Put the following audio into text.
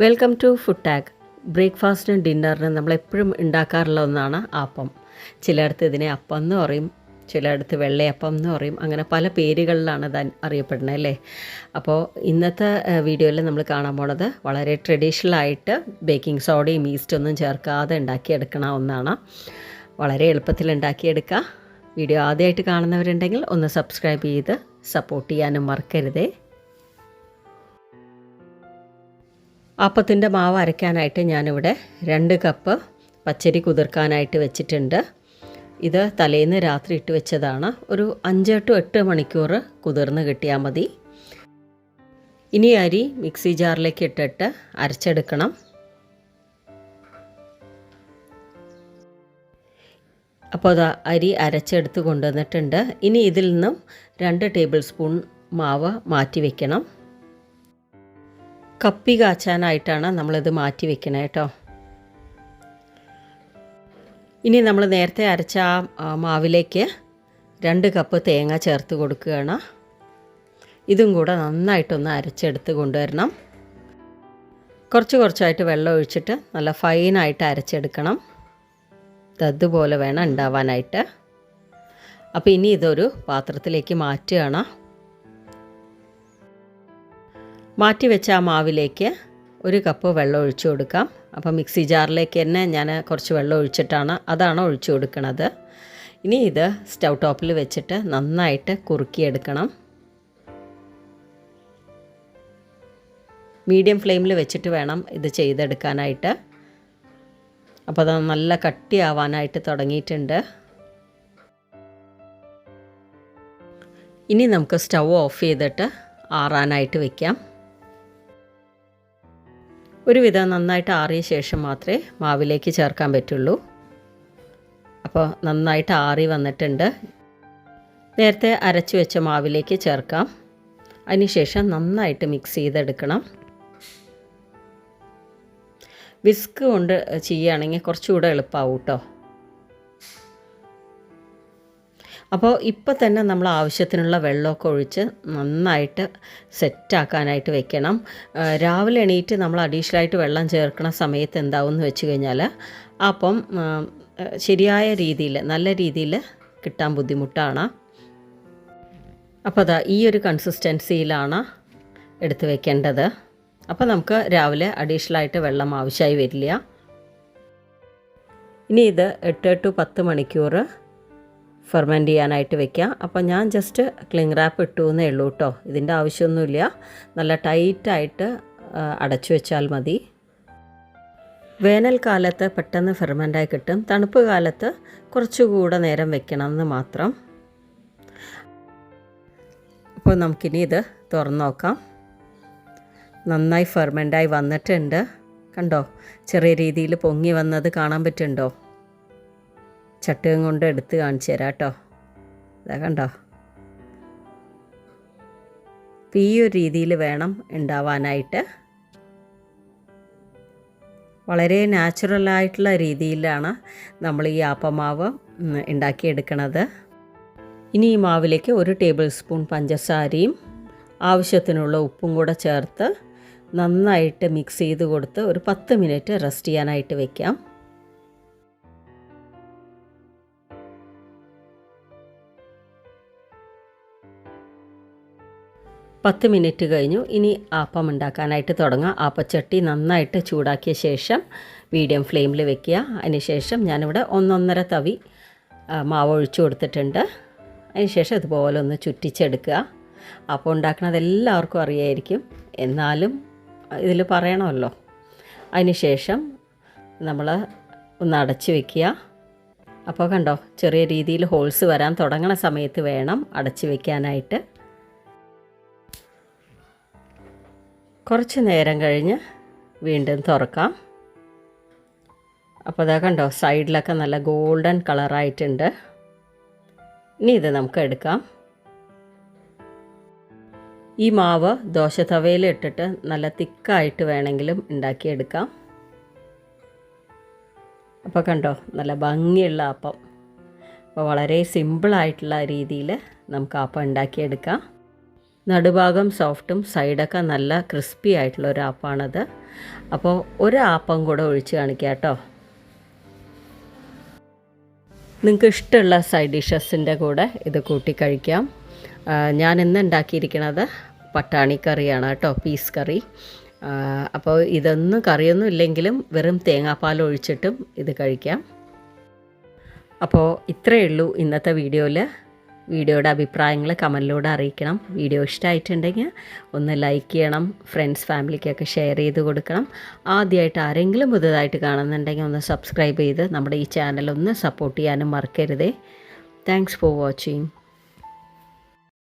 Welcome to food tag ബ്രേക്ക്ഫാസ്റ്റിനും ഡിന്നറിനും നമ്മളെപ്പോഴും ഉണ്ടാക്കാറുള്ള ഒന്നാണ് അപ്പം. ചിലയിടത്ത് ഇതിനെ അപ്പം എന്ന് പറയും. ചിലയിടത്ത് വെള്ളയപ്പം എന്ന് പറയും. അങ്ങനെ പല പേരുകളിലാണ് ഇത് അറിയപ്പെടുന്നത് അല്ലേ? അപ്പോൾ ഇന്നത്തെ വീഡിയോയിൽ നമ്മൾ കാണാൻ പോണത് വളരെ ട്രഡീഷണൽ ആയിട്ട് ബേക്കിംഗ് സോഡയും ഈസ്റ്റൊന്നും ചേർക്കാതെ ഉണ്ടാക്കിയെടുക്കണ ഒന്നാണ്. വളരെ എളുപ്പത്തിൽ ഉണ്ടാക്കിയെടുക്കുക. വീഡിയോ ആദ്യമായിട്ട് കാണുന്നവരുണ്ടെങ്കിൽ ഒന്ന് സബ്സ്ക്രൈബ് ചെയ്ത് സപ്പോർട്ട് ചെയ്യാനും മറക്കരുതേ. അപ്പത്തിന്റെ മാവ് അരയ്ക്കാനായിട്ട് ഞാനിവിടെ രണ്ട് കപ്പ് പച്ചരി കുതിർക്കാനായിട്ട് വെച്ചിട്ടുണ്ട്. ഇത് തലേന്ന് രാത്രി ഇട്ട് വെച്ചതാണ്. ഒരു അഞ്ച് ടു എട്ട് മണിക്കൂർ കുതിർന്ന് കിട്ടിയാൽ മതി. ഇനി അരി മിക്സി ജാറിലേക്ക് ഇട്ടിട്ട് അരച്ചെടുക്കണം. അപ്പോൾ അത് അരി അരച്ചെടുത്ത് കൊണ്ടുവന്നിട്ടുണ്ട്. ഇനി ഇതിൽ നിന്നും രണ്ട് ടേബിൾ സ്പൂൺ മാവ് മാറ്റി വെക്കണം. കപ്പി കാച്ചാനായിട്ടാണ് നമ്മളിത് മാറ്റി വെക്കണേ കേട്ടോ. ഇനി നമ്മൾ നേരത്തെ അരച്ച ആ മാവിലേക്ക് രണ്ട് കപ്പ് തേങ്ങ ചേർത്ത് കൊടുക്കുകയാണ്. ഇതും കൂടെ നന്നായിട്ടൊന്ന് അരച്ചെടുത്ത് കൊണ്ടുവരണം. കുറച്ച് കുറച്ചായിട്ട് വെള്ളം ഒഴിച്ചിട്ട് നല്ല ഫൈനായിട്ട് അരച്ചെടുക്കണം. അതുപോലെ വേണം ഉണ്ടാവാനായിട്ട്. അപ്പോൾ ഇനി ഇതൊരു പാത്രത്തിലേക്ക് മാറ്റുകയാണ്. മാറ്റി വെച്ച ആ മാവിലേക്ക് ഒരു കപ്പ് വെള്ളം ഒഴിച്ചു കൊടുക്കാം. അപ്പോൾ മിക്സി ജാറിലേക്ക് തന്നെ ഞാൻ കുറച്ച് വെള്ളം ഒഴിച്ചിട്ടാണ് അതാണ് ഒഴിച്ചു കൊടുക്കുന്നത് ഇനി ഇത് സ്റ്റൗ ടോപ്പിൽ വെച്ചിട്ട് നന്നായിട്ട് കുറുക്കിയെടുക്കണം. മീഡിയം ഫ്ലെയിമിൽ വെച്ചിട്ട് വേണം ഇത് ചെയ്തെടുക്കാനായിട്ട്. അപ്പോൾ അത് നല്ല കട്ടിയാവാനായിട്ട് തുടങ്ങിയിട്ടുണ്ട്. ഇനി നമുക്ക് സ്റ്റൗ ഓഫ് ചെയ്തിട്ട് ആറാനായിട്ട് വെക്കാം. ഒരുവിധം നന്നായിട്ട് ആറിയ ശേഷം മാത്രമേ മാവിലേക്ക് ചേർക്കാൻ പറ്റുള്ളൂ. അപ്പോൾ നന്നായിട്ട് ആറി വന്നിട്ടുണ്ട്. നേരത്തെ അരച്ചു വെച്ച മാവിലേക്ക് ചേർക്കാം. അതിനുശേഷം നന്നായിട്ട് മിക്സ് ചെയ്തെടുക്കണം. വിസ്ക് കൊണ്ട് ചെയ്യുകയാണെങ്കിൽ കുറച്ചുകൂടെ എളുപ്പമാവും കേട്ടോ. അപ്പോൾ ഇപ്പോൾ തന്നെ നമ്മൾ ആവശ്യത്തിനുള്ള വെള്ളമൊക്കെ ഒഴിച്ച് നന്നായിട്ട് സെറ്റാക്കാനായിട്ട് വെക്കണം. രാവിലെ എണീറ്റ് നമ്മൾ അഡീഷണലായിട്ട് വെള്ളം ചേർക്കണ സമയത്ത് എന്താവും എന്ന് വെച്ച് കഴിഞ്ഞാൽ അപ്പം ശരിയായ രീതിയിൽ നല്ല രീതിയിൽ കിട്ടാൻ ബുദ്ധിമുട്ടാണ്. അപ്പോൾ അതാ ഈ ഒരു കൺസിസ്റ്റൻസിയിലാണ് എടുത്ത് വെക്കേണ്ടത്. അപ്പോൾ നമുക്ക് രാവിലെ അഡീഷണലായിട്ട് വെള്ളം ആവശ്യമായി വരില്ല. ഇനി ഇത് എട്ട് ടു പത്ത് മണിക്കൂർ ഫെർമെന്റ് ചെയ്യാനായിട്ട് വെക്കാം. അപ്പോൾ ഞാൻ ജസ്റ്റ് ക്ലിങ് റാപ്പ് ഇട്ടു എന്നേ ഉള്ളൂ കേട്ടോ ഇതിന്റെ ആവശ്യമൊന്നുമില്ല. നല്ല ടൈറ്റായിട്ട് അടച്ചു വെച്ചാൽ മതി. വേനൽക്കാലത്ത് പെട്ടെന്ന് ഫെർമെന്റായി കിട്ടും. തണുപ്പ് കാലത്ത് കുറച്ചുകൂടെ നേരം വെക്കണം എന്ന് മാത്രം. അപ്പോൾ നമുക്കിനി ഇത് തുറന്നു നോക്കാം. നന്നായി ഫെർമെന്റായി വന്നിട്ടുണ്ട്. കണ്ടോ? ചെറിയ രീതിയിൽ പൊങ്ങി വന്നത് കാണാൻ പറ്റുന്നുണ്ടോ? ചട്ടുകം കൊണ്ട് എടുത്ത് കാണിച്ചു തരാം കേട്ടോ. ഇതാ കണ്ടോ? ഈ ഒരു രീതിയിൽ വേണം ഉണ്ടാവാനായിട്ട്. വളരെ നാച്ചുറലായിട്ടുള്ള രീതിയിലാണ് നമ്മൾ ഈ ആപ്പമാവ് ഉണ്ടാക്കിയെടുക്കണത്. ഇനി ഈ മാവിലേക്ക് ഒരു ടേബിൾ സ്പൂൺ പഞ്ചസാരയും ആവശ്യത്തിനുള്ള ഉപ്പും കൂടെ ചേർത്ത് നന്നായിട്ട് മിക്സ് ചെയ്ത് കൊടുത്ത് ഒരു പത്ത് മിനിറ്റ് റെസ്റ്റ് ചെയ്യാനായിട്ട് വെക്കാം. പത്ത് മിനിറ്റ് കഴിഞ്ഞു. ഇനി ആപ്പം ഉണ്ടാക്കാനായിട്ട് തുടങ്ങാം. ആപ്പച്ചട്ടി നന്നായിട്ട് ചൂടാക്കിയ ശേഷം മീഡിയം ഫ്ലെയിമിൽ വെക്കുക. അതിനുശേഷം ഞാനിവിടെ ഒന്നൊന്നര തവി മാവ് ഒഴിച്ചു കൊടുത്തിട്ടുണ്ട്. അതിനുശേഷം ഇതുപോലെ ഒന്ന് ചുറ്റിച്ചെടുക്കുക. അപ്പം ഉണ്ടാക്കുന്നത് എല്ലാവർക്കും അറിയായിരിക്കും. എന്നാലും ഇതിൽ പറയണമല്ലോ. അതിനുശേഷം നമ്മൾ ഒന്ന് അടച്ച് വെക്കുക. അപ്പോൾ കണ്ടോ ചെറിയ രീതിയിൽ ഹോൾസ് വരാൻ തുടങ്ങുന്ന സമയത്ത് വേണം അടച്ച് വെക്കാനായിട്ട്. കുറച്ച് നേരം കഴിഞ്ഞ് വീണ്ടും തുറക്കാം. അപ്പോൾ അതാ കണ്ടോ സൈഡിലൊക്കെ നല്ല ഗോൾഡൻ കളറായിട്ടുണ്ട്. ഇനി ഇത് നമുക്ക് എടുക്കാം. ഈ മാവ് ദോശ തവയിൽ ഇട്ടിട്ട് നല്ല തിക്കായിട്ട് വേണമെങ്കിലും ഉണ്ടാക്കിയെടുക്കാം. അപ്പോൾ കണ്ടോ നല്ല ഭംഗിയുള്ള അപ്പം. അപ്പോൾ വളരെ സിമ്പിളായിട്ടുള്ള രീതിയിൽ നമുക്ക് അപ്പം ഉണ്ടാക്കിയെടുക്കാം. നടുഭാഗം സോഫ്റ്റും സൈഡൊക്കെ നല്ല ക്രിസ്പി ആയിട്ടുള്ള ഒരു ആപ്പാണത്. അപ്പോൾ ഒരു ആപ്പം കൂടെ ഒഴിച്ച് കാണിക്കാം കേട്ടോ. നിങ്ങൾക്ക് ഇഷ്ടമുള്ള സൈഡ് ഡിഷസിന്റെ കൂടെ ഇത് കൂട്ടി കഴിക്കാം. ഞാൻ ഇന്ന് ഉണ്ടാക്കിയിരിക്കുന്നത് പട്ടാണി കറിയാണ് കേട്ടോ പീസ് കറി. അപ്പോൾ ഇതൊന്നും കറിയൊന്നും ഇല്ലെങ്കിലും വെറും തേങ്ങാപ്പാൽ ഒഴിച്ചിട്ടും ഇത് കഴിക്കാം. അപ്പോൾ ഇത്രയേ ഉള്ളൂ ഇന്നത്തെ വീഡിയോയിൽ വീഡിയോയുടെ അഭിപ്രായങ്ങൾ കമന്റിലൂടെ അറിയിക്കണം. വീഡിയോ ഇഷ്ടമായിട്ടുണ്ടെങ്കിൽ ഒന്ന് ലൈക്ക് ചെയ്യണം ഫ്രണ്ട്സ് ഫാമിലിക്കൊക്കെ ഷെയർ ചെയ്ത് കൊടുക്കണം. ആദ്യമായിട്ട് ആരെങ്കിലും പുതുതായിട്ട് കാണുന്നുണ്ടെങ്കിൽ ഒന്ന് സബ്സ്ക്രൈബ് ചെയ്ത് നമ്മുടെ ഈ ചാനൽ ഒന്ന് സപ്പോർട്ട് ചെയ്യാനും മറക്കരുതേ. Thanks for watching